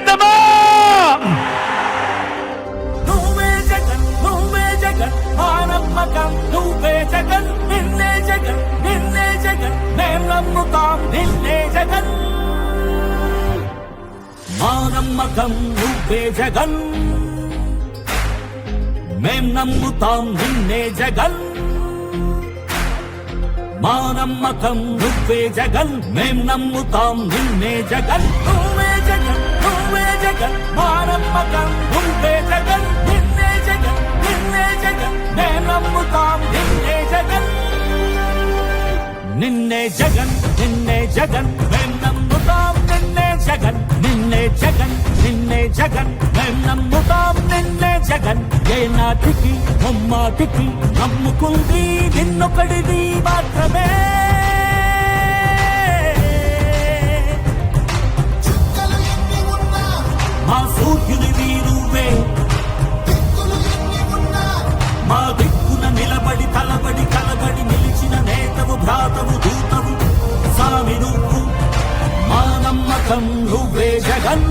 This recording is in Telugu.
చేద్దామా? నువ్వే జగన్ నువ్వే జగన్ మా నమ్మకం నువ్వే జగన్ నిన్నే జగన్ నిన్నే జగన్ మేం నమ్ముతాం నిన్నే జగన్. మా నమ్మకం నువ్వే జగన్. మేం నమ్ముతాం నిన్నే జగన్. మా నమ్మకం నువ్వే జగన్ మేం నమ్ముతాం నిన్నే జగన్. జగన్ మా ఉంటే జగన్ నిన్నే జగన్ నిన్నే జగన్ మేం నమ్ముతాం నిన్నే జగన్. నిన్నే జగన్ నిన్నే జగన్ మేం నమ్ముతాం నిన్నే జగన్. నిన్నే జగన్ నిన్నే జగన్ మేం నమ్ముతాం నిన్నే జగన్. ఏ నాటికి ముమ్మాటికి నమ్ముకుంది నిన్నొకడిది. మా సూర్యుని వీరువే మా దిక్కున నిలబడి తలబడి కలబడి నిలిచిన నేతవు భ్రాతవు దూతవు సామి నువ్వు మా నమ్మకం నువ్వే జగన్.